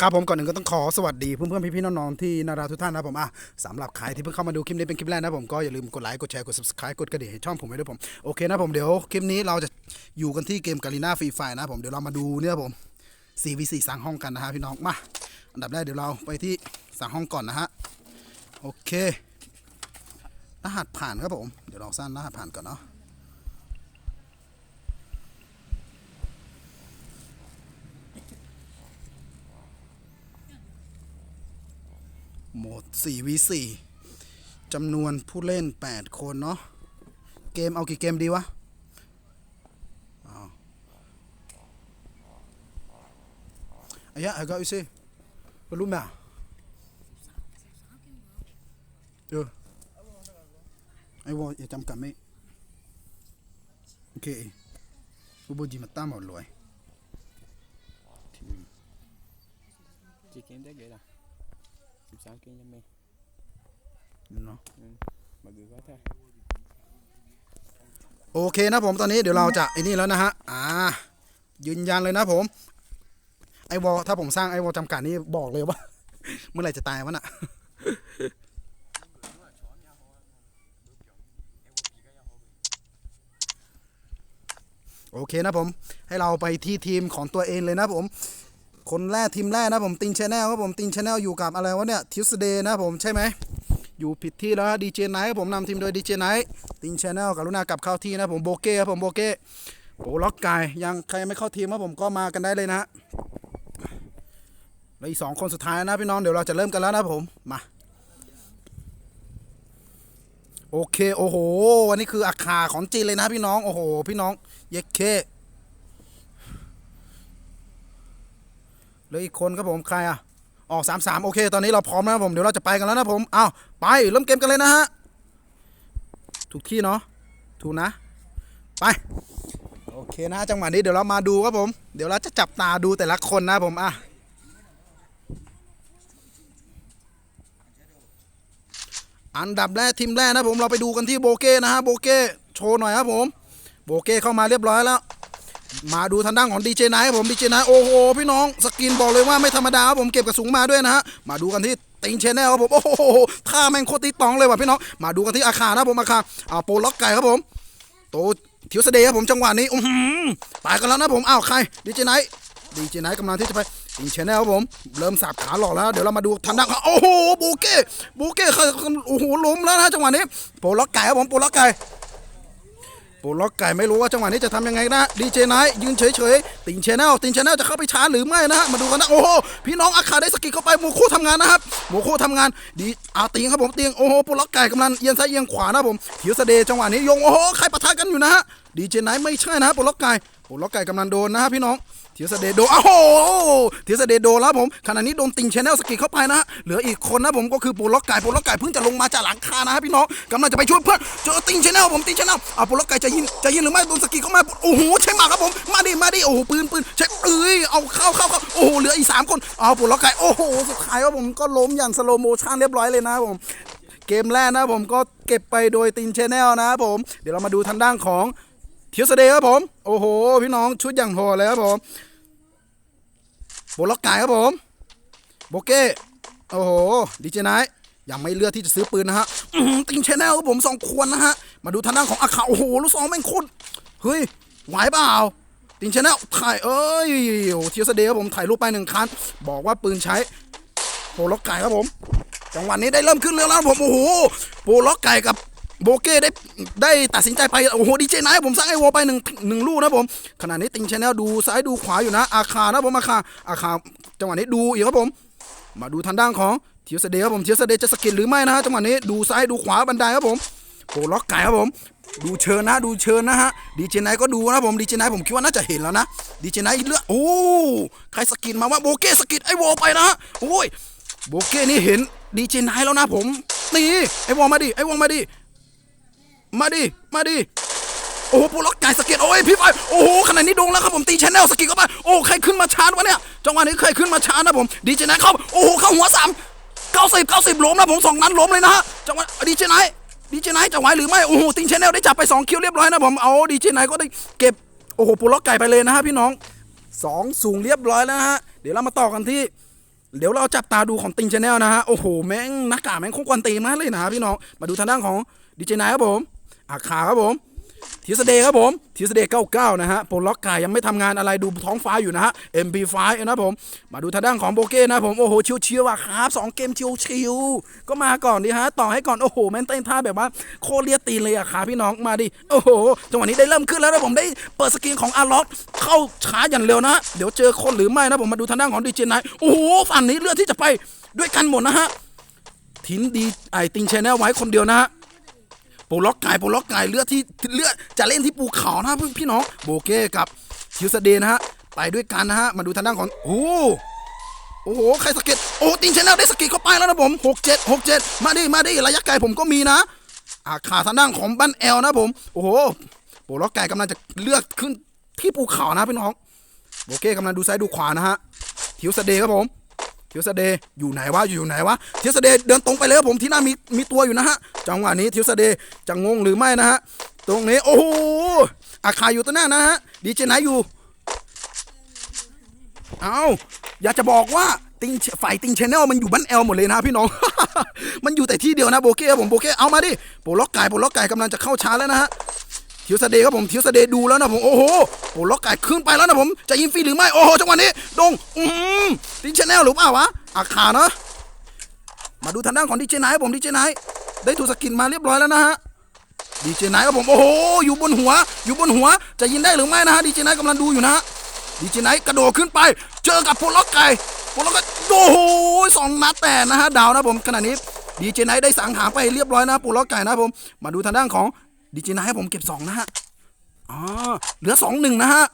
ครับผมก่อนหนึ่งก็ต้องขอสวัสดีเพื่อนๆพี่ๆน้องๆที่นาราทุกท่านนะผมอะสำหรับใครที่เพิ่งเข้ามาดูคลิปนี้เป็นคลิปแรกนะผมก็อย่าลืมกดไลค์กดแชร์กด subscribe กดกระดิ่งให้ช่องผมไว้ด้วยผมโอเคนะผมเดี๋ยวคลิปนี้เราจะอยู่กันที่เกมกาลีนาฟรีไฟนะผมเดี๋ยวเรามาดูเนี่ยผม 4v4 สั่งห้องกันนะฮะพี่น้องมาอันดับแรกเดี๋ยวเราไปที่สั่งห้องก่อนนะฮะโอเครหัสผ่านครับผมเดี๋ยวลองสร้างรหัสผ่านก่อนเนาะ โหมด 4v4 จำนวนผู้เล่น 8 คนเนาะ เกมเอากี่เกมดีวะอ้าวอะยะไอ้ก็อีสิรู้ไหมอะเออไอ้วออย่าจำกัดไม่โอเคอุบจิมาตั้มเอาเลย Chị kiếm tới vậy là 13 kiếm cho mình เนาะ Mọi người có thôi โอเคนะผมตอนนี้เดี๋ยวเราจะไอ้นี่แล้วนะฮะอ่ายืนยันเลยนะผม ไอวอลถ้าผมสร้างไอวอลจำกัดนี่บอกเลยว่า เมื่อไหร่จะตายวะน่ะโอเคนะผม ให้เราไปที่ทีมของตัวเองเลยนะผม คนแรกทีมแรกนะผมติงชแนลครับผมติงชแนลอยู่กับอะไรวะเนี่ยทิวสเดย์นะผมใช่ไหมอยู่ผิดที่แล้วดีเจไนท์ผมนำทีมโดยดีเจไนท์ติงชแนลกรุณากลับเข้าที่นะผมโบเก้ครับผมโบเก้โอ้ล็อกไกายยังใครไม่เข้าทีมครับผมก็มากันได้เลยนะฮะแล้วอีกสองคนสุดท้ายนะพี่น้องเดี๋ยวเราจะเริ่มกันแล้วนะผมมาโอเคโอ้โหวันนี้คืออาคาของจีนเลยนะพี่น้องโอ้โหพี่น้องเย็ดเคเห ลืออีกคนครับผมใครอะออกสามสามโอเค ตอนนี้เราพร้อมแล้วนะผมเดี๋ยวเราจะไปกันแล้วนะผมเอาไปเริ่มเกมกันเลยนะฮะถูกที่เนาะถูกนะ ไปโอเคนะจังหวะนี้เดี๋ยวเรามาดูครับผม เดี๋ยวเราจะจับตาดูแต่ละคนนะผมอะอันดับแรกทีมแรกนะผมเราไปดูกันที่โบเก้นะฮะโบเก้โชว์หน่อยครับผมโบเก้เข้ามาเรียบร้อยแล้ว มาดูทางด้านของดีเจไนท์ผมดีเจไนท์โอ้โหพี่น้องสกินบอกเลยว่าไม่ธรรมดาครับผมเก็บกระสุนมาด้วยนะฮะมาดูกันที่ติงเชนแนลครับผมโอ้โหท่าแม่งโคตรตีตองเลยว่ะพี่น้องมาดูกันที่อาคารนะผมอาคารอ่าโปรล็อกไก่ครับผมโตทิวสเดย์ครับผมจังหวะนี้อือหือไปกันแล้วนะผมอ้าวใครดีเจไนท์ดีเจไนท์กำลังที่จะไปติงเชนแนลครับผม เริ่มสับขาหลอกแล้ว เดี๋ยวเรามาดูทางด้านโอ้โหโบเก้โบเก้เขาโอ้โหล้มแล้วนะจังหวะนี้โปรล็อกไก่ครับผมโปรล็อกไก่ ปูล็อกไก่ไม่รู้ว่าจังหวะนี้จะทำยังไงนะดีเจไนท์ยืนเฉยๆติงชแนลติงชแนลจะเข้าไปชาร์จหรือไม่นะฮะมาดูกันนะโอ้โหพี่น้องอาคาได้สกิลเข้าไปหมูคู่ทำงานนะครับหมูคู่ทำงานดีอาติงครับผมเตียงโอ้โหปูล็อกไก่กำลังเอียงซ้ายเอียงขวานะผมเขียวสเดย์จังหวะนี้ยงโอ้โหใครปะทะกันอยู่นะฮะดีเจไนท์ไม่ใช่นะฮะปูล็อกไก่ปูล็อกไก่กำลังโดนนะฮะพี่น้อง เทียสเดโดโอ้โหเทียสเดโดแล้วผมขณะนี้โดนติงชแนลสกิลเข้าไปนะฮะเหลืออีกคนนะผมก็คือปูล็อกไก่ปูล็อกไก่เพิ่งจะลงมาจากหลังคานะฮะพี่น้องกำลังจะไปช่วยเพื่อนเจอติงชแนลผมติงชแนลอะปูล็อกไก่จะยิงจะยิงหรือไม่โดนสกิลเข้ามาโอ้โหใช่มากครับผมมาดิมาดิโอ้โหปืนปืนใช่เอ้ยเอาเข้าเข้าเข้าโอ้โหเหลืออีกสามคนเอาปูล็อกไก่โอ้โหสุดท้ายว่าผมก็ล้มอย่างสโลโมชั่นเรียบร้อยเลยนะผมเกมแรกนะผมก็เก็บไปโดยตินชแนลนะครับผม เดี๋ยวเรามาดูทางด้านของ ทียสเดย์ครับผม โอ้โห พี่น้องชุดอย่างโหเลยครับผมโบล็อกไก่ครับผมโบเก้โอ้โหดีเจไนท์ยังไม่เลือกที่จะซื้อปืนนะฮะติงชแนลครับผมสองควรนะฮะ มาดูทางด้านของอาคาโอ้โหลูกซองแม่งคตรเฮ้ยไหวเปล่าติงชแนลถ่ายเอ้ยโอ้เทียสเดย์ครับผมถ่ายรูปไปหนึ่งคันบอกว่าปืนใช้โบล็อกไก่ครับผมจังหวะนี้ได้เริ่มขึ้นเร็วแล้วผมโอ้โหโปล็อกไก่กับ โบเก้ได้ได้ตัดสินใจไป โอ้โหดีเจไนผมสร้างไอวอลไปหนึ่งหนึ่งลูกนะผม ขณะนี้ติงชแนลดูซ้ายดูขวาอยู่นะ อาคานะผมอาคาอาคาจังหวะนี้ดูอีกครับผม มาดูทางด้านของเทียสเดย์ครับผมเทียสเดย์จะสกิลหรือไม่นะฮะจังหวะนี้ดูซ้ายดูขวาบันไดครับผมโปล็อกไก่ครับผม ดูเชิญนะดูเชิญนะฮะดีเจไนก็ดูนะผมดีเจไนผมคิดว่าน่าจะเห็นแล้วนะดีเจไนเลือกโอ้ใครสกิลมาว่าโบเก้สกิลไอวอลไปนะโอ้ยโบเก้นี่เห็นดีเจไนแล้วนะผมนี่ไอ้วองมาดิไอ้วองมาดิ มาดิ มาดิ โอ้โหปูล็อกไก่สก็ตโอ้ยพี่ไฟโอ้โหขนาดนี้โดงแล้วครับผมตีชแนลสกิลเข้าไปโอ้ใครขึ้นมาชาร์จวะเนี่ยจังหวะนี้ใครขึ้นมาชาร์จนะผมดีเจไนท์เข้าโอ้โหเข้าหัวสามเก้าสิบเก้าสิบล้มนะผมสองนั้นล้มเลยนะฮะจังหวะดีเจไนท์ดีเจไนท์จะไหวหรือไม่โอ้โหติงชแนลได้จับไปสองคิวเรียบร้อยนะผมเอาดีเจไนท์ก็ได้เก็บโอ้โหปูล็อกไก่ไปเลยนะฮะพี่น้องสองสูงเรียบร้อยแล้วฮะเดี๋ยวเรามาต่อกันที่เดี๋ยวเราจับตาดูของติงชาแนลนะฮะ โอ้โห แม่งน้ากาแม่งคงกวนตีมากเลยนะฮะพี่น้อง มาดูทางด้านของดีเจนายครับผม อาขาครับผมทีสเดย์ครับผมทีสเดย์99 นะฮะโปรล็อกกายยังไม่ทำงานอะไรดูท้องฟ้าอยู่นะฮะ MP5 นะผม มาดูทางด้านของโบเก้นะผม โอ้โหชิวๆอะครับสองเกมชิวๆก็มาก่อนดิฮะ ต่อให้ก่อน โอ้โห แม่งเต้นท่าแบบว่า โคตรเลียตีเลยอะครับพี่น้องมาดิ โอ้โห จังหวะนี้ได้เริ่มขึ้นแล้วนะผมได้เปิดสกรีนของอาร์ล็อกเข้าช้าอย่างเร็วนะ เดี๋ยวเจอคนหรือไม่นะผมมาดูทางด้านของดีเจนายโอ้โหฝั่งนี้เลือกที่จะไปด้วยกันหมดนะฮะทิ้งดีไอติงแชแนลไว้คนเดียวนะฮะ ปรล็อกไก่ปรล็อกไก่เลือดที่เลือดจะเล่นที่ภูเขานะพี่น้องโบเก้กับทิวสเดนะฮะไปด้วยกันนะฮะมาดูทางด้านของโอ้โหโอ้โหใครสะเก็ตโอ้ติงชแนลได้สก็ตเข้าไปแล้วนะผมหกเจ็ดหกเจ็ดมาดิมาดิระยะไกลผมก็มีนะอาขาทางด้านของบ้านแอลนะผมโอ้โหโปล็อกไก่กำลังจะเลือกขึ้นที่ภูเขานะพี่น้องโบเก้กำลังดูซ้ายดูขวานะฮะทิวสเดย์ครับผม ทียวสเดย์อยู่ไหนวะอยู่ไหนวะเทียวสเดย์เดินตรงไปเลยครับผมที่หน้ามีมีตัวอยู่นะฮะจังหวะนี้เทียวสเดย์จะงงหรือไม่นะฮะตรงนี้โอ้โหอาคาอยู่ตัวหน้านะฮะดีเจไหนอยู่เอาอยากจะบอกว่าติงฝ่ายติงชแนลมันอยู่บ้านแอลหมดเลยนะพี่น้อง มันอยู่แต่ที่เดียวนะโบเก้ผมโบเก้เอามาดิโปล็อกไก่โปล็อกไก่กำลังจะเข้าชาร์จแล้วนะฮะ ทิวสเดย์ครับผมทิวสเดย์ดูแล้วนะผมโอ้โหโอ้ล็อกไก่ขึ้นไปแล้วนะผมจะยิงฟรีหรือไม่โอ้โหจังหวะนี้ดงอืมดิชแนลหรือเปล่าวะอาคาเนาะมาดูทางด้านของดีเจไนท์ผมดีเจไนท์ได้ถูกสกินมาเรียบร้อยแล้วนะฮะดีเจไนท์ครับผมโอ้โหอยู่บนหัว อยู่บนหัวจะยิงได้หรือไม่นะฮะดีเจไนท์กำลังดูอยู่นะฮะดีเจไนท์กระโดดขึ้นไป เจอกับโปรล็อกไก่โปรล็อกไก่โอ้โหสองนัดแต่นะฮะดาวนะผมขณะนี้ดีเจไนท์ได้สังหารไปเรียบร้อยนะปรล็อกไก่นะผมมาดูทางด้านของ ดีเจนท์ให้ผมเก็บสองนะฮะอ่าเหลือสองหนึ่งนะฮะ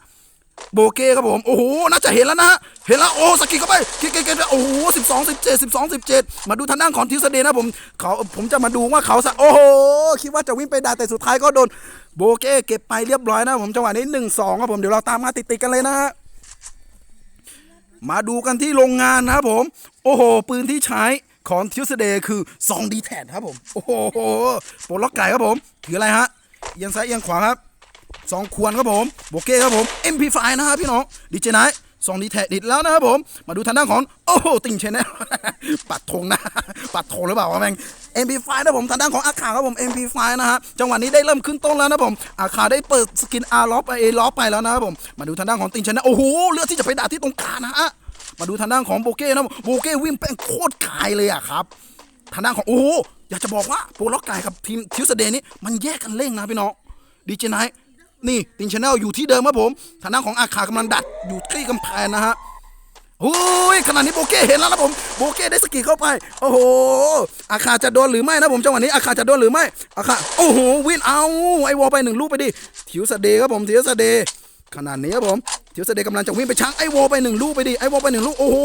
โบเก้ครับผมโอ้โหน่าจะเห็นแล้วนะฮะเห็นแล้วโอ้สกิเข้าไปเกเกเกโอ้โหสิบสองสิบเจ็ดสิบสองสิบเจ็ดมาดูทางด้านของทิวสเดย์นะผมเขาผมจะมาดูว่าเขาสักโอ้โหคิดว่าจะวิ่งไปได้แต่สุดท้ายก็โดนโบเก้เก็บไปเรียบร้อยนะผมจังหวะนี้หนึ่งสองครับผมเดี๋ยวเราตามมาติดๆกันเลยนะฮะมาดูกันที่โรงงานนะครับผม โอ้โห ปืนที่ใช้ ของทิวสเดย์คือซองดีแทนครับผม โอ้โหโปรล็อกไก่ครับผม ถืออะไรฮะเอียงซ้ายเอียงขวาครับสองควรครับผมโบเก้ครับผม MP5 นะครับพี่น้องดีเจไนสองดีแท็ดิดแล้วนะครับผม มาดูทางด้านของโอ้โหติงเชนแนลปัดธงนะ ปัดธงหรือเปล่าวะแม่ง MP5 นะผมทางด้านของอาคาครับผม MP5 นะฮะจังหวะนี้ได้เริ่มขึ้นต้นแล้วนะผมอาคาได้เปิดสกินอาร์ล็อไปเอล็อไปแล้วนะครับผมมาดูทางด้านของติงเชนแนลโอ้โหเลือดที่จะไปด่าที่ตรงกลางนะฮะ มาดูทางด้านของโบเก้นะโบเก้วิ่งแป้งโคตรกายเลยอะครับ ทางด้านของโอ้โหอยากจะบอกว่าโปรล็อกไก่กับทีมทิวสเดย์นี่มันแยกกันเล่งนะพี่น้องดีเจไนท์นี่ติงชาแนลอยู่ที่เดิมครับผมทางด้านของอาคากำลังดัดอยู่ที่กำแพงนะฮะโอ้ยขนาดนี้โบเก้เห็นแล้วนะผมโบเก้ได้สกีเข้าไป โอ้โห อาคาจะโดนหรือไม่นะผมจังหวะนี้อาคาจะโดนหรือไม่อาคาโอ้โห วินเอาไอวอลไปหนึ่งลูกไปดิ ทิวสเดย์ครับผมทิวสเดย์ ขนาดนี้ครับผมทิวสเดย์กำลังจะวิ่งไปชังไอวอลไปหนึ่งลูกไปดิไอวอลไปหนึ่งลูกโอ้โห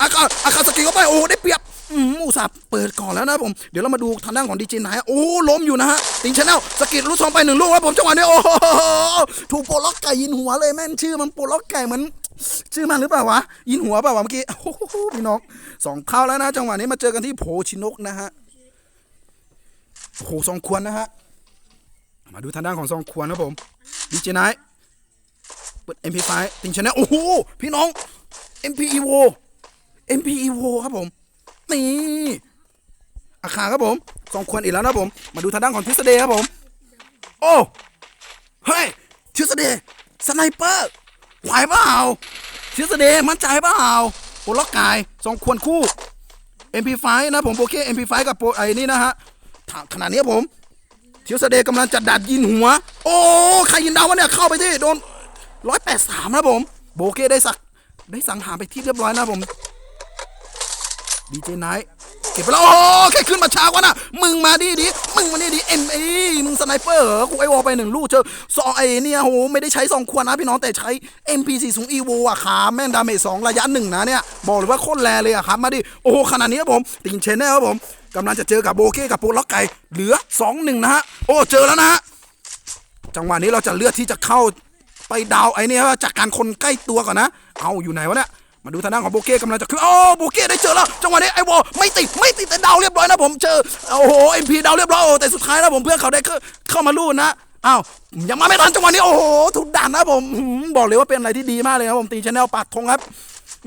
อาคาอาคาสกีเข้าไปโอ้โหได้เปรียบอืมอุตส่าห์เปิดก่อนแล้วนะผมเดี๋ยวเรามาดูทางด้านของดีเจนายโอ้ล้มอยู่นะฮะติงชาแนลสกิดลูกซองไปหนึ่งลูกแล้วผมจังหวะนี้โอ้โหถูกโปล็อกไก่ยินหัวเลยแม่นชื่อมันโปล็อกไก่เหมือนชื่อมันหรือเปล่าวะ ยินหัวเปล่าวะเมื่อกี้โอ้โหพี่น้องสองเข้าแล้วนะ จังหวะนี้มาเจอกันที่โพชินกนะฮะโอ้โหซองควรนะฮะมาดูทางด้านของซองควรนะผมดีเจนาย เปิด MP5 ติงชนลโอ้โหพี่น้อง MP Evo MP Evo ครับผม นี่อาคาครับผมสองควรอีกแล้วนะผม มาดูทางด้านของทิสเดย์ครับผม โอ้ เฮ้ยทิสเดย์สไนเปอร์ไหวเปล่าทิสเดย์มั่นใจเปล่าโปล็อกกายสองควรคู่ MP5 นะผมโอเค MP5 กับโปรไอ้นี่นะฮะถามขนาดนี้ผมทิสเดย์กำลังจะดัดยินหัว โอ้ ใครยินดาววะเนี่ย เข้าไปที่โดน ร้อยแปดสามนะผม โบเก้ได้สัก ได้สังหารไปที่เรียบร้อยนะผมดีเจไนท์เก็บไปแล้วโอ้แค่ขึ้นมาช้ากว่านะ มึงมาดีดีมึงมาดีดีเอ็มเอมึงสไนเปอร์กูไอวอลไปหนึ่งลูกเจอซองไอเนี่ยโหไม่ได้ใช้สองควรนะพี่น้องแต่ใช้ MP40 EVO อะครับแม่งดาเมจสองระยะหนึ่งนะเนี่ย บอกเลยว่าโคตรแรงเลยอะครับ มาดิ โอ้ขนาดนี้ครับผมติงเชนแนลครับผมกำลังจะเจอกับโบเก้กับโปรล็อกไก่เหลือสองหนึ่งนะฮะโอ้เจอแล้วนะฮะจังหวะนี้เราจะเลือกที่จะเข้า ไปดาวไอ้นี่ยจากการคนใกล้ตัวก่อนนะ เอาอยู่ไหนวะเนี่ยมาดูทางด้านของโบเก้กำลังจะคือโอ้โบเก้ได้เจอแล้วจังหวะนี้ไอ้วอลไม่ติดไม่ติดแต่ดาวเรียบร้อยนะผมเจอโอ้โหเอ็มพีดาวเรียบร้อยโอ้แต่สุดท้ายแล้วผมเพื่อนเขาได้เข้าเข้ามาลู่นะอ้าวยังมาไม่ทันจังหวะนี้โอ้โหถูกด่านนะผมบอกเลยว่าเป็นอะไรที่ดีมากเลยครับผมตีชแนลปัดธงครับ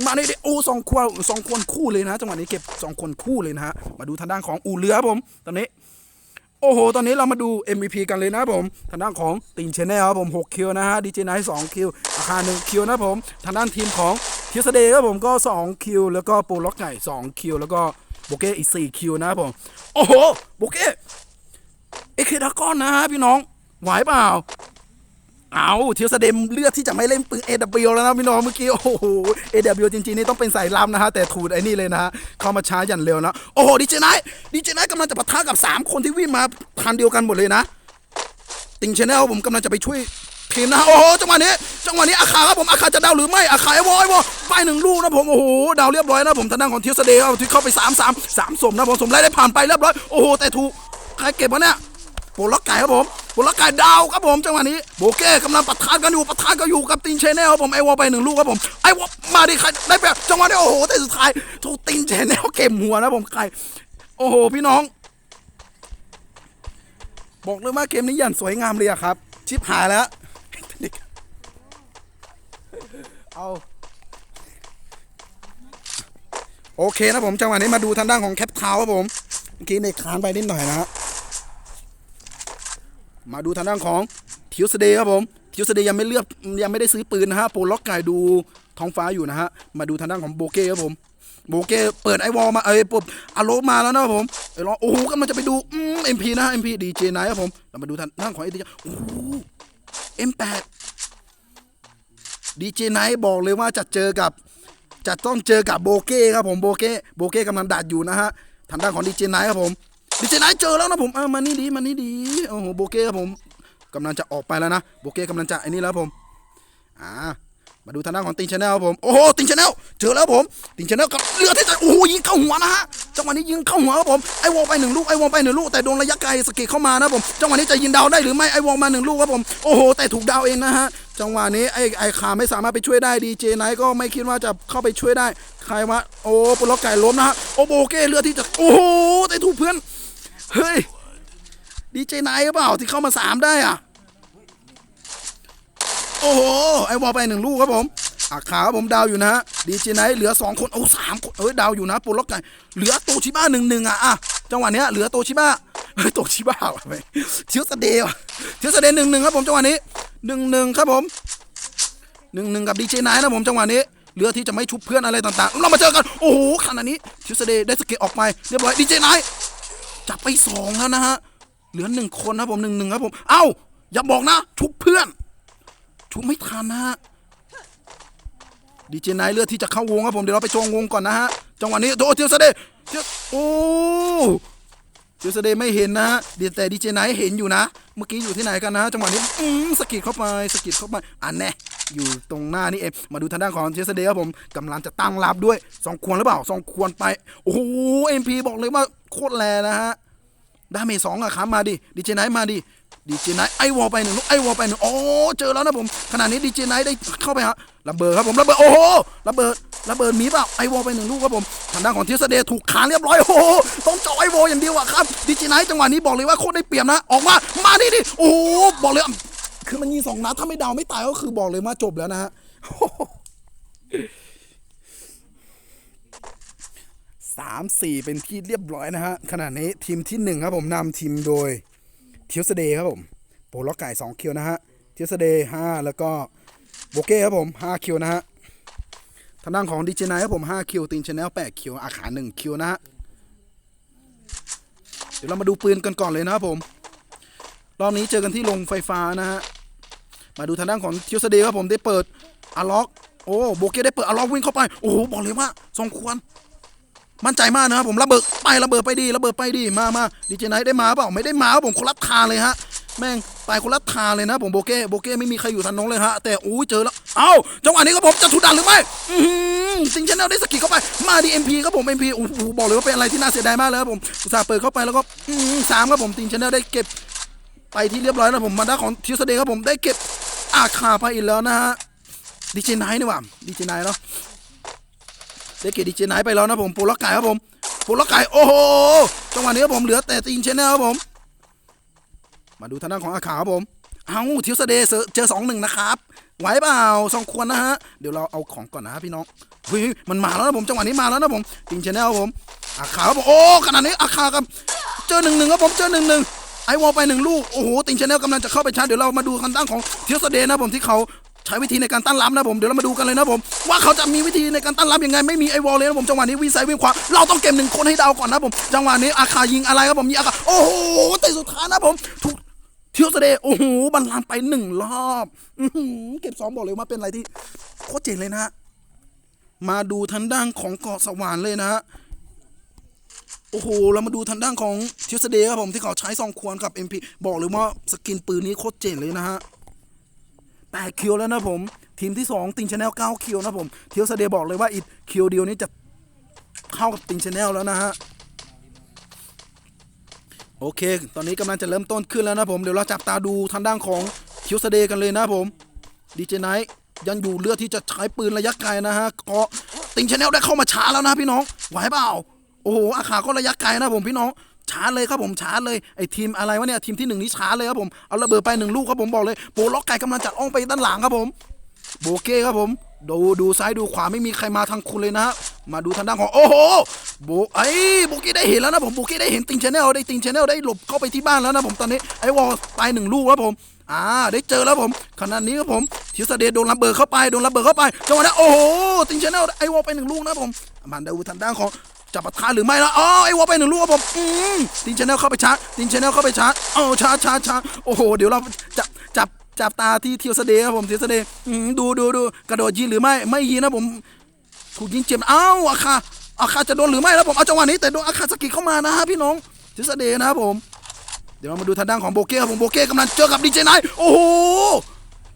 มานี่ดิโอ้สองควสองคนคู่เลยนะจังหวะนี้เก็บสองคนคู่เลยนะฮะมาดูทางด้านของอูเรือครับผมตอนนี้ โอ้โห ตอนนี้เรามาดู MVP กันเลยนะผม ทางด้านของติงเชนแนลครับผม 6 คิวนะฮะดีเจไนท์2คิว อาคาร1คิวนะผม ทางด้านทีมของเทียสเดย์ครับผมก็ 2 คิว แล้วก็โปรล็อกไก่2คิว แล้วก็โบเก้อีก 4 คิวนะครับผม โอ้โห โบเก้เอเคดากอนนะฮะพี่น้อง ไหวเปล่า เอาเทียวสเดมเลือกที่จะไม่เล่นปืน AW แล้วนะพี่น้องเมื่อกี้ โอ้โห AW จริงๆ นี่ต้องเป็นสายลำนะฮะ แต่ถูดไอ้นี่เลยนะฮะ เข้ามาช้าอย่างเร็วนะ โอ้โห ดีเจไนท์ดีเจไนท์กำลังจะปะทะกับ 3 คนที่วิ่งมาทันเดียวกันหมดเลยนะ ติงชแนลผมกำลังจะไปช่วยทีมนะโอ้โห จังหวะนี้ จังหวะนี้อาคาครับผม อาคาจะดาวหรือไม่อาคาไอ้วอยไอ้วอยไปหนึ่งลูกนะผม โอ้โห ดาวเรียบร้อยนะผมทางด้านของเทียวสเดย์เอาที่เข้าไป3 3 3สมนะผมสมไล่ได้ผ่านไปเรียบร้อย โอ้โห แต่ถูกใครเก็บวะเนี่ยโปรล็อกไก่ครับผม โปรล็อกไก่ดาวครับผมจังหวะนี้โบเก้กำลังปะทะกันอยู่ปะทะกันอยู่กับตินเชนแนลครับผมไอวอลไปหนึ่งลูกครับผมไอวอลมาดิใครได้แบบจังหวะนี้โอ้โหแต่สุดท้ายถูกตินเชนแนลเก็บหัวนะผมใครโอ้โหพี่น้อง บอกเลยว่าเกมนี้อย่างสวยงามเลยอะครับ ชิปหายแล้วเอาโอเคนะผมจังหวะนี้มาดูทางด้านของแคปเท้าครับผมเมื่อกี้ในคางไปนิดหน่อยนะฮะ มาดูทางด้านของทิวสเดย์ครับผมทิวสเดย์ยังไม่เลือกยังไม่ได้ซื้อปืนนะฮะโปรล็อกไก่ดูท้องฟ้าอยู่นะฮะมาดูทางด้านของโบเก้ครับผมโบเก้เปิดไอวอลมาเอ้ยปุ๊บอารมมาแล้วนะครับผมเอ้รอโอ้โหกำลังจะไปดูอืมเอ็มพีนะเอ็มพีดีเจไนครับผมเรามาดูทางด้านของเอดีโอ้โหเอ็มแปดดีเจไนบอกเลยว่าจะเจอกับจะต้องเจอกับโบเก้ครับผมโบเก้โบเก้กำลังดัดอยู่นะฮะทางด้านของดีเจไนครับผม ดีเจไนท์เจอแล้วนะผมเออมานี่ดีมานี่ดีโอ้โหโบเก้ครับผมกำลังจะออกไปแล้วนะโบเก้กำลังจะไอ้นี่แล้วผมอ่ามาดูทางด้านของติงชาแนลผมโอ้โหติงชาแนลเจอแล้วผมติงชาแนลกับเรือที่จะโอ้โหยิงเข้าหัวนะฮะจังหวะนี้ยิงเข้าหัวครับผมไอวอลไปหนึ่งลูกไอวอลไปหนึ่งลูกแต่โดนระยะไกลสเก็ดเข้ามานะผมจังหวะนี้จะยิงดาวได้หรือไม่ไอวอลมาหนึ่งลูกครับผมโอ้โหแต่ถูกดาวเองนะฮะจังหวะนี้ไอไอขาไม่สามารถไปช่วยได้ดีเจไนท์ก็ไม่คิดว่าจะเข้าไปช่วยได้ใครวะโอ้ปุล็อกไก่ล้มนะฮะโอ้โบเก้เรือที่จะโอ้โหแต่ถูกเพื่อน เฮ้ย ดีเจไนท์หรือเปล่าที่เข้ามาสามได้อะ โอ้โห ไอวอลไปหนึ่งลูกครับผมอาขาครับผมดาวอยู่นะฮะดีเจไนท์เหลือสองคนโอ้สามคนเอ้ยดาวอยู่นะปูล็อกไก่เหลือโตชิบ้าหนึ่งหนึ่งอะอะจังหวะเนี้ยเหลือโตชิบ้าเฮ้ยโตชิบ้าว่ะไปเทียวสเดย์ว่ะเทียวสเดย์หนึ่งหนึ่งครับผมจังหวะนี้หนึ่งหนึ่งครับผมหนึ่งหนึ่งกับดีเจไนท์นะผมจังหวะนี้เหลือที่จะไม่ชุบเพื่อนอะไรต่างๆ เรามาเจอกัน โอ้โหขนาดนี้เทียวสเดย์ได้สเกตออกไปเรียบร้อยดีเจไนท์ จับไปสองแล้วนะฮะ เหลือหนึ่งคนนะผมหนึ่งหนึ่งครับผม เอ้า อย่าบอกนะ ชุบเพื่อน ชุบไม่ทันนะฮะดีเจไนท์เลือกที่จะเข้าวงครับผม เดี๋ยวเราไปจองวงก่อนนะฮะ จังหวะนี้โดเทียวสดเทียวโอ้เทียวสดไม่เห็นนะฮะเดี๋ยวแต่ดีเจไนท์เห็นอยู่นะ เมื่อกี้อยู่ที่ไหนกันนะ จังหวะนี้อืมสกิดเข้าไปสกิดเข้าไป อันแน่ อยู่ตรงหน้านี่เองมาดูทางด้านของเทียวสเดย์ครับผมกำลังจะตั้งรับด้วยสองควรหรือเปล่าสองควรไป โอ้โหเอ็มพีบอกเลยว่าโคตรแรงนะฮะดาเมจสองอะครับมาดิดีเจไนท์มาดิดีเจไนท์ไอวอลไปหนึ่งลูกไอวอลไปหนึ่งโอ้เจอแล้วนะผมขณะนี้ดีเจไนท์ได้เข้าไปฮะระเบิดครับผมระเบิดโอ้โหระเบิดระเบิดมีเปล่าไอวอลไปหนึ่งลูกครับผมทางด้านของเทสเดย์ถูกขานเรียบร้อยโอ้โหต้องเจาะไอวอลอย่างเดียวอะครับดีเจไนท์จังหวะนี้บอกเลยว่าโคตรได้เปรียบนะ ออกมามาดิดิโอ้โหบอกเลย คือมันยิงสองนัดถ้าไม่ดาวไม่ตายก็คือบอกเลยว่าจบแล้วนะฮะสามสี่เป็นที่เรียบร้อยนะฮะขณะนี้ทีมที่หนึ่งครับผมนำทีมโดยเทียวสเดย์ครับผมโปรล็อกไก่สองคิวนะฮะเทียวสเดย์ห้าแล้วก็โบเก้ครับผมห้าคิวนะฮะทางด้านของดีเจไนครับผมห้าคิวตีนชแนลแปดคิวอาขาหนึ่งคิวนะฮะเดี๋ยวเรามาดูปืนกันก่อนเลยนะครับผม รอบนี้เจอกันที่โรงไฟฟ้านะฮะ มาดูทางด้านของเทียวสเดย์ครับผมได้เปิดอาล็อกโอ้โบเก้ได้เปิดอาล็อกวิ่งเข้าไปโอ้โหบอกเลยว่าสองควรมั่นใจมากนะครับผมระเบิดไประเบิดไปดีระเบิดไปดีมามาดีเจไนท์ได้มาเปล่าไม่ได้มาครับผมคนละทางเลยฮะแม่งไปคนละทางเลยนะผมโบเก้โบเก้ไม่มีใครอยู่ทันน้องเลยฮะแต่อู้เจอแล้วเอ้าจังหวะนี้ครับผมจะถูกดันหรือไม่สิงชแนลได้สกิลเข้าไปมาดีเอ็มพีครับผมเอ็มพีโอ้โหบอกเลยว่าเป็นอะไรที่น่าเสียดายมากเลยครับผมอุตส่าห์เปิดเข้าไปแล้วก็สามครับผมติงชแนลได้เก็บ ไปที่เรียบร้อยแล้วผมมาด้านของทิวสเดย์ครับผมได้เก็บอาคาไปอีกแล้วนะฮะดีเจไนท์นี่หว่าดีเจไนท์เนาะได้เกียรติดีเจไนท์ไปแล้วนะผมปรล็อกไก่ครับผมปรล็อกไก่โอ้โหจังหวะนี้ครับผมเหลือแต่ตีนเชนแนลครับผม มาดูทางด้านของอาขาครับผมเอาทิวสเดย์เจอสองหนึ่งนะครับไหวเปล่าสองควรนะฮะเดี๋ยวเราเอาของก่อนนะฮะพี่น้องเฮ้ยมันมาแล้วนะผมจังหวะนี้มาแล้วนะผมติงชนแนลครับผมอาคาครับผมโอ้ขนาดนี้อาคาครับเจอหนึ่งหนึ่งครับผมเจอหนึ่งหนึ่ง ไอวอลไปหนึ่งลูก โอ้โห ติงชาแนลกำลังจะเข้าไปชาร์จเดี๋ยวเรามาดูคันตั้งของเทียสเดย์นะผมที่เขาใช้วิธีในการตั้งรับนะผมเดี๋ยวเรามาดูกันเลยนะผม ว่าเขาจะมีวิธีในการตั้งรับยังไงไม่มีไอวอลเลยนะผมจังหวะนี้วิ่งซ้ายวิ่งขวาเราต้องเก็บหนึ่งคนให้ดาวก่อนนะผมจังหวะนี้อาคายิงอะไรครับผมยิงอาคาโอ้โหแต่สุดท้ายนะผมถูกเที่ยวเสเดโอ้โหบันลังไปหนึ่งรอบเก็บสองบอกเลยว่าเป็นอะไรที่โคตรเจ๋งเลยนะฮะมาดูทางด้านของเกาะสวรรค์เลยนะฮะ โอ้โห เรามาดูทางด้านของเทียวเสเดย์ครับผมที่เขาใช้ซองควรกับ MP บอกเลยว่าสกินปืนนี้โคตรเจ๋งเลยนะฮะแปดคิวแล้วนะผม ทีมที่สองติงชาแนลเก้าคิวนะผมเทียวเสเดย์บอกเลยว่าอีกคิวเดียวนี้จะเข้ากับติงชาแนลแล้วนะฮะโอเค ตอนนี้กำลังจะเริ่มต้นขึ้นแล้วนะผม เดี๋ยวเราจับตาดูทางด้านของคิวสเดย์กันเลยนะผมดีเจไนท์ยังอยู่เลือดที่จะใช้ปืนระยะไกลนะฮะก็ติงชาแนลได้เข้ามาช้าแล้วนะพี่น้องไหวเปล่า โอ้โหอาขาก็ระยะไกลนะผมพี่น้องช้าเลยครับผมช้าเลยไอ้ทีมอะไรวะเนี่ยทีมที่หนึ่งนี่ช้าเลยครับผมเอาระเบิดไปหนึ่งลูกครับผมบอกเลยโปล็อกไก่กำลังจะอ้องไปด้านหลังครับผม โบเก้ครับผม ดูดูซ้ายดูขวาไม่มีใครมาทางคุณเลยนะฮะมาดูทางด้านของโอ้โหโบไอ้โบเก้ได้เห็นแล้วนะผมโบเก้ได้เห็นติงชาแนลได้ติงชาแนลได้หลบเข้าไปที่บ้านแล้วนะผมตอนนี้ไอ้วอลตายหนึ่งลูกแล้วผมอ่าได้เจอแล้วผมขณะนี้ครับผมทิวสเดย์โดนระเบิดเข้าไปโดนระเบิดเข้าไปจังหวะนั้นโอ้โหติงชาแนลไอ้วอลไปหนึ่งลูกนะผมมันดูทางด้านของ จะปะทะหรือไม่ละอ๋อไอ้วอไปหนึ่งลูกครับผมอืมติงชาแนลเข้าไปชาร์จติงชาแนลเข้าไปชาร์จโอ้ชาร์จชาร์จชาร์จโอ้โหเดี๋ยวเราจะจับจับตาที่เทียวสเดย์ครับผมเทียวสเดย์อืมดูดูดูกระโดดยิงหรือไม่ไม่ยิงนะผมถูกยิงเจ็บอ้าวอาคาอาคาจะโดนหรือไม่แล้วผมเอาจังหวะนี้แต่โดนอาคาสกิเข้ามานะฮะพี่น้องเทียวสเดย์นะครับผม เดี๋ยวมาดูทางด้านของโบเก้ครับผมโบเก้กำลังเจอกับดีเจไนโอ้โห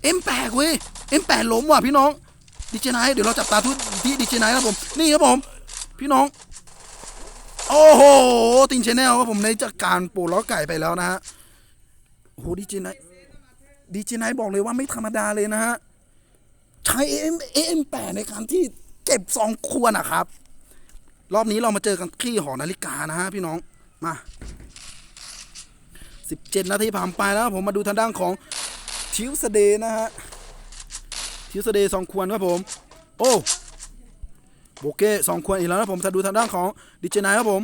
เอ็มแปดเว้ยเอ็มแปดล้มว่ะพี่น้องดีเจไนเดี๋ยวเราจับตาทุกที่ดีเจไนครับผมนี่ครับผม พี่น้อง โอ้โหติงชแนลครับผมในจากการปรล้อไก่ไปแล้วนะฮะโอ้โหดีเจไนดีเจไนบอกเลยว่าไม่ธรรมดาเลยนะฮะ ใช้เอ็มเอ็มแปดในการที่เก็บซองควรนะครับ รอบนี้เรามาเจอกันที่หอนาฬิกานะฮะพี่น้องมาสิบเจ็ดนาทีผ่านไปแล้วผมมาดูทางด้านของทิวสเดย์นะฮะทิวสเดย์ซองควรครับผม โอ้ โบเก้ซองควรอีกแล้วนะผมถ้าดูทางด้านของดีเจไนครับผม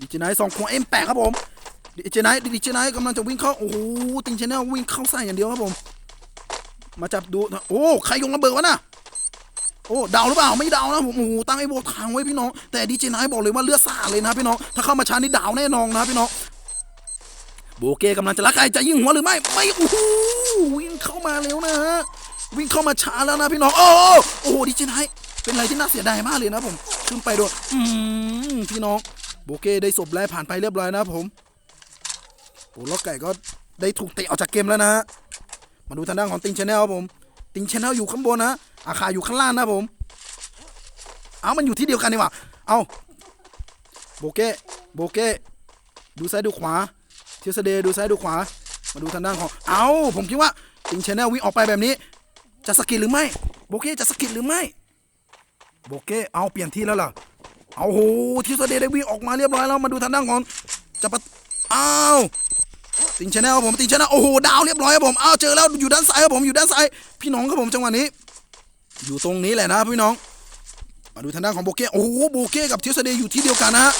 ดีเจไนซองควรเอ็มแปดครับผมดิเจไนดิเจไนกำลังจะวิ่งเข้าโอ้โหติงชแนลวิ่งเข้าใส่อย่างเดียวครับผม มาจับดูโอ้ใครยงระเบิดวะน่ะโอ้เดาหรือเปล่าไม่เดานะผมโอ้โหตั้งไอ้โบทางไว้พี่น้องแต่ดีเจไนบอกเลยว่าเลือดสาดเลยนะพี่น้องถ้าเข้ามาช้านี่ดาวแน่นอนนะพี่น้องโบเก้กำลังจะลักไก่จะยิงหัวหรือไม่ไม่โอ้โหวิ่งเข้ามาเร็วนะฮะวิ่งเข้ามาช้าแล้วนะพี่น้องโอ้โหโอ้ดีเจไน เป็นอะไรที่น่าเสียดายมากเลยนะผมขึ้นไปโดนอืมพี่น้องโบเก้ได้ศพแรกผ่านไปเรียบร้อยนะผมโอ้ล็อกไก่ก็ได้ถูกเตะออกจากเกมแล้วนะฮะมาดูทางด้านของติงชาแนลครับผมติงชาแนลอยู่ข้างบนนะอาคาอยู่ข้างล่างนะผม เอามันอยู่ที่เดียวกันนี่หว่าเอาโบเก้โบเก้ดูซ้ายดูขวาเทียสเดย์ดูซ้ายดูขวา มาดูทางด้านของ เอาผมคิดว่าติงชาแนลวิ่งออกไปแบบนี้ จะสกิดหรือไม่โบเก้จะสกิดหรือไม่ โบเก้เอาเปลี่ยนที่แล้วล่ะ เอาโหทียสเดย์ได้วิ่งออกมาเรียบร้อยแล้วมาดูทางด้านของจะปะอ้าวติงชาแนลผมติงชาแนลโอ้โหดาวเรียบร้อยครับผมอ้าวเจอแล้วอยู่ด้านซ้ายครับผมอยู่ด้านซ้ายพี่น้องครับผมจังหวะนี้ อยู่ตรงนี้แหละนะพี่น้อง มาดูทางด้านของโบเก้โอ้โหโบเก้กับทียสเดย์อยู่ที่เดียวกันนะฮะ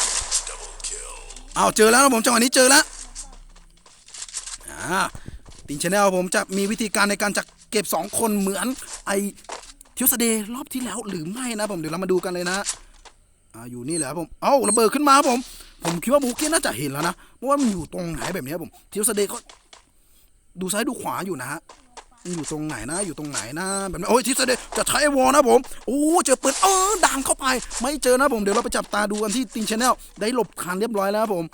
อ้าวเจอแล้วครับผมจังหวะนี้เจอแล้วอ่าติงชาแนลผมจะมีวิธีการในการจะเก็บสองคนเหมือนไอ เทียสเดย์รอบที่แล้วหรือไม่นะผมเดี๋ยวเรามาดูกันเลยนะอ่าอยู่นี่แหละผม เอ้าระเบิดขึ้นมาครับผม ผมคิดว่าบูเก้น่าจะเห็นแล้วนะเพราะว่ามันอยู่ตรงไหนแบบนี้ผมทิวสเดย์ก็ดูซ้ายดูขวาอยู่นะฮะอยู่ตรงไหนนะอยู่ตรงไหนนะแบบนี้โอ้ยทิวสเดจะใช้วอลนะผมโอ้เจอปืนเออดังเข้าไป ไม่เจอนะผมเดี๋ยวเราไปจับตาดูกันที่ติงชแนลได้หลบคานเรียบร้อยแล้วครับผม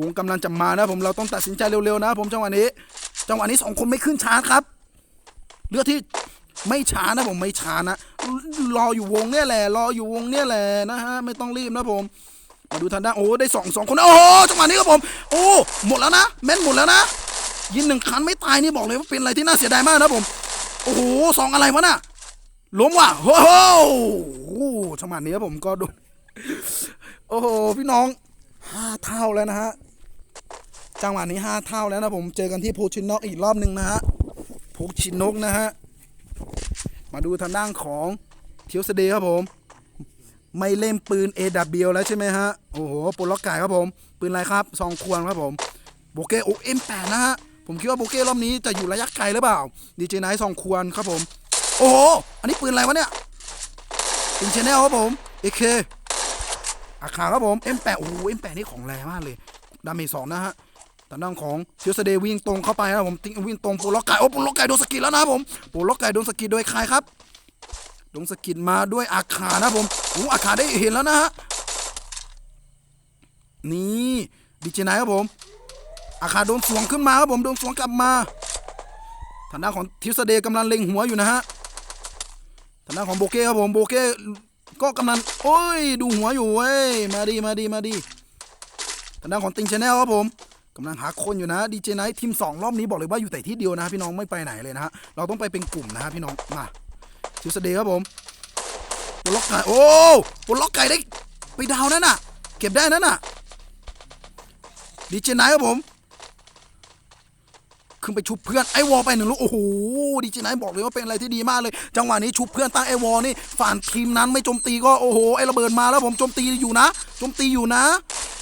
วงกำลังจะมานะผมเราต้องตัดสินใจเร็วๆนะ ผมจังหวะนี้ จังหวะนี้สองคนไม่ขึ้นชาร์จครับเลือดที่ ไม่ช้านะผมไม่ช้านะ รออยู่วงเนี่ยแหละ รออยู่วงเนี่ยแหละนะฮะ ไม่ต้องรีบนะผม มาดูทางด้านโอ้ได้สองสองคน โอ้จังหวะนี้ครับผม โอ้หมดแล้วนะแม่นหมดแล้วนะ ยิงหนึ่งคันไม่ตายนี่บอกเลยว่าเป็นอะไรที่น่าเสียดายมากนะผม โอ้โหสองอะไรวะน่ะล้มว่ะโอ้โหจังหวะนี้ครับผมก็ดู โอ้โหพี่น้องห้าเท่าแล้วนะฮะจังหวะนี้ห้าเท่าแล้วนะผม เจอกันที่โพชินนอกอีกรอบหนึ่งนะฮะโพชินนกนะฮะ มาดูทางด้านของเทียวสเดย์ครับผม ไม่เล่นปืน AW แล้วใช่ไหมฮะ โอ้โหปลดล็อกไก่ครับผม ปืนอะไรครับซองควงครับผมโบเก้โอเอ็มแปดนะฮะ ผมคิดว่าโบเก้รอบนี้จะอยู่ระยะไกลหรือเปล่าดีเจไนท์ซองควรครับผม โอ้โห อันนี้ปืนอะไรวะเนี่ยปืนชแนลครับผมเอเคอาคาครับผม M8 โอ้โห M8 นี่ของแรงมากเลย ดาเมจสองนะฮะ ทางด้านของเทียสเดวิ่งตรงเข้าไปนะครับผมติ๊งวิ่งตรงปรล็อกไก่โอ้ปรล็อกไก่โดนสกิดแล้วนะผมปรล็อกไก่โดนสกิดโดยใครครับโดนสกิดมาด้วยอาคานะผมโอ้อาคาได้เห็นแล้วนะฮะนี่ดีเจไนครับผมอาคาโดนสวงขึ้นมาครับผมโดนสวงกลับมาทางด้านของทิสเดย์กำลังเล็งหัวอยู่นะฮะทางด้านของโบเก้ครับผมโบเก้ก็กำลังโอ้ยดูหัวอยู่เว้ยมาดีมาดีมาดีทางด้านของติงชาแนลครับผม กำลังหาคนอยู่นะดีเจไนท์ทีมสองรอบนี้บอกเลยว่าอยู่แต่ที่เดียวนะพี่น้องไม่ไปไหนเลยนะฮะเราต้องไปเป็นกลุ่มนะฮะพี่น้องมาชิวสเดย์ครับผมปลล็อกไก่โอ้ปลล็อกไก่ได้ไปดาวนั่นน่ะ เก็บได้นั่นน่ะดีเจไนท์ครับผม ขึ้นไปชุบเพื่อนไอวอลไปหนึ่งลูกโอ้โหดีเจไนบอกเลยว่าเป็นอะไรที่ดีมากเลย จังหวะนี้ชุบเพื่อนตั้งไอวอลนี่ฝ่านทีมนั้นไม่โจมตีก็โอ้โหไอระเบิดมาแล้วผมโจมตีอยู่นะโจมตีอยู่นะ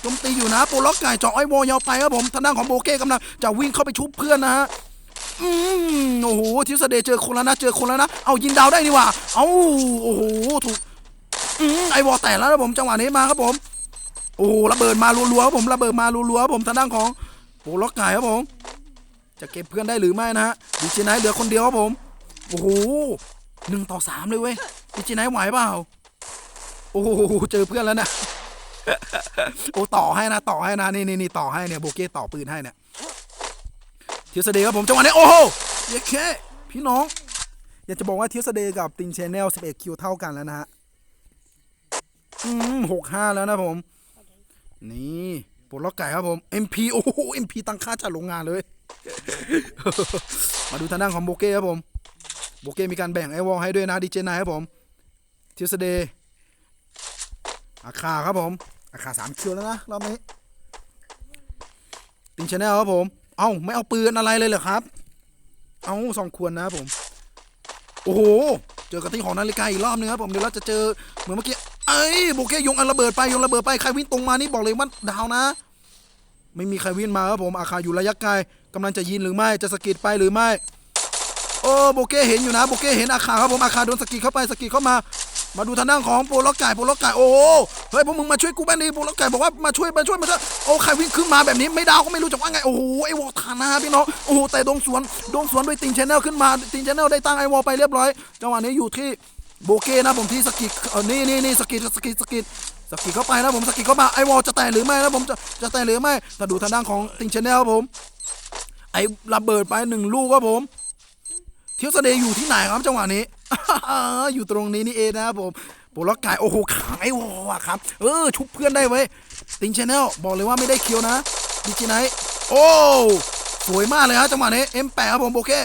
โจมตีอยู่นะโปรล็อกไก่เจาะไอวอลยาวไปครับผมทางด้านของโบเก้กำลังจะวิ่งเข้าไปชุบเพื่อนนะฮะอืมโอ้โหทิสเดย์เจอคนแล้วนะเจอคนแล้วนะเอายิงดาวได้นี่ว่าเอาโอ้โหถูกอืมไอวอลแตกแล้วนะผมจังหวะนี้มาครับผมโอ้โหระเบิดมารัวๆครับผมระเบิดมารัวๆครับผมทางด้านของโปรล็อกไก่ครับผม จะเก็บเพื่อนได้หรือไม่นะฮะดีเจไนท์เหลือคนเดียวครับผม โอ้โหหนึ่งต่อสามเลยเว้ยดีเจไนท์ไหวเปล่า โอ้โหเจอเพื่อนแล้วนะโอ้ต่อให้นะต่อให้นะนี่นี่นี่ต่อให้เนี่ยโบเก้ต่อปืนให้เนี่ยเทียสเดย์ครับผมจังหวะนี้โอ้โหเย้แค่พี่น้อง อยากจะบอกว่าเทียสเดย์กับติงชนแนล11คิวเท่ากันแล้วนะฮะอืมหกห้าแล้วนะผม นี่ ปลดล็อกไก่ครับผม MP โอ้โห MP ตั้งค่าจัดโรงงานเลย มาดูทางด้านของโบเก้ครับผมโบเก้มีการแบ่งไอวอลให้ด้วยนะดีเจนายครับผมทิสเดย์อาคาครับผม อาคาสามคิวแล้วนะรอบนี้ติงชาแนลครับผม เอ้าไม่เอาปืนอะไรเลยเหรอครับ เอาสองควรนะครับผม โอ้โห เจอกระติงของนาฬิกาอีกรอบนึงครับผมเดี๋ยวเราจะเจอเหมือนเมื่อกี้ เอ้ยโบเก้ยงอันระเบิดไปยงระเบิดไปใครวิ่งตรงมานี่บอกเลยว่าดาวนะ ไม่มีใครวิ่งมาครับผมอาคาอยู่ระยะไกลกำลังจะยิงหรือไม่จะสกิดไปหรือไม่โอ้โบเก้เห็นอยู่นะโบเก้เห็นอาคาครับผมอาคาโดนสกิดเข้าไปสกิดเข้ามา มาดูทางด้านของโปรล็อกไก่โปรล็อกไก่โอ้โหเฮ้ยพวกมึงมาช่วยกูแม่ดีโปรล็อกไก่บอกว่ามาช่วยมาช่วยมาช่วยโอ้ใครวิ่งขึ้นมาแบบนี้ไม่ดาวก็ไม่รู้จะว่าไงโอ้โหไอวอลทานนะพี่น้องโอ้โหแต่ดงสวนดงสวนด้วยติงชแนลขึ้นมาติงชแนลได้ตั้งไอวอลไปเรียบร้อยจังหวะนี้อยู่ที่ โบเก้นะผมที่สกิดเออนี่นี่นี่สกิดสกิดสกิดสกิดเข้าไปนะผมสกิดเข้ามาไอวอลจะแตะหรือไม่นะผมจะจะแตะหรือไม่ถ้าดูทางด้านของติงชแนลผม ไอระเบิดไปหนึ่งลูกครับผม เที่ยวเสดย์อยู่ที่ไหนครับจังหวะนี้ อยู่ตรงนี้นี่เองนะครับผมปล็อกไก่โอ้โหขังไอวอลอะครับเออชุบเพื่อนได้เว้ยติงชแนลบอกเลยว่าไม่ได้เคียวนะดิจิไนโอ้สวยมากเลยฮะจังหวะนี้ M8 ครับผมโบเก้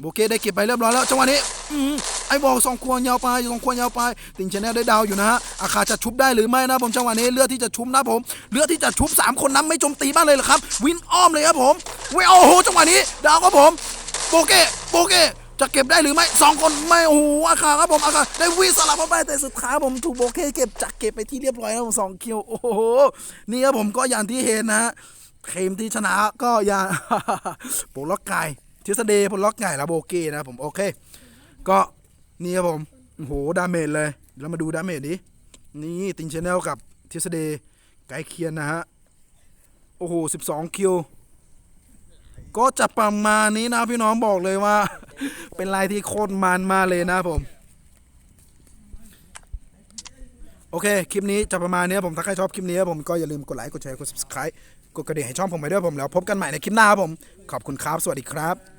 โบเก้ได้เก็บไปเรียบร้อยแล้วจังหวะนี้อืมไอบอลสองควรยาวไปสองควรยาวไป ติงชแนลได้ดาวอยู่นะฮะอาคาจะชุบได้หรือไม่นะผมจังหวะนี้เลือดที่จะชุบนะผมเลือดที่จะชุบสามคนนั้นไม่โจมตีบ้างเลยเหรอครับ วินอ้อมเลยครับผมเว้ยโอ้โหจังหวะนี้ดาวครับผมโบเก้โบเก้จะเก็บได้หรือไม่สองคนไม่โอ้โหอาคาครับผมอาคาได้วิ่งสลับเข้าไปแต่สุดท้ายผมถูกโบเก้เก็บจักเก็บไปที่เรียบร้อยแล้วผมสองคิวโอ้โหนี่ครับผมก็อย่างที่เห็นนะฮะทีมที่ชนะก็อย่างโปรล็อกไก่ ทิสเดย์โปรล็อกไก่และโบเก้นะผมโอเค ก็นี่ครับผมโอ้โหดาเมจเลยเรามาดูดาเมจดินี่ติงชแนลกับทิสเดย์ใกลเคียงนะฮะโอ้โห12 คิว ก็จะประมาณนี้นะพี่น้องบอกเลยว่า เป็นลายที่โคตรมันมากเลยนะผม โอเค คลิปนี้จะประมาณนี้ผมถ้าใครชอบคลิปนี้ผมก็อย่าลืมกดไลค์ กดแชร์ กด subscribe กดกระดิ่งให้ช่องผมไปด้วยผมแล้ว พบกันใหม่ในคลิปหน้าผม ขอบคุณครับ สวัสดีครับ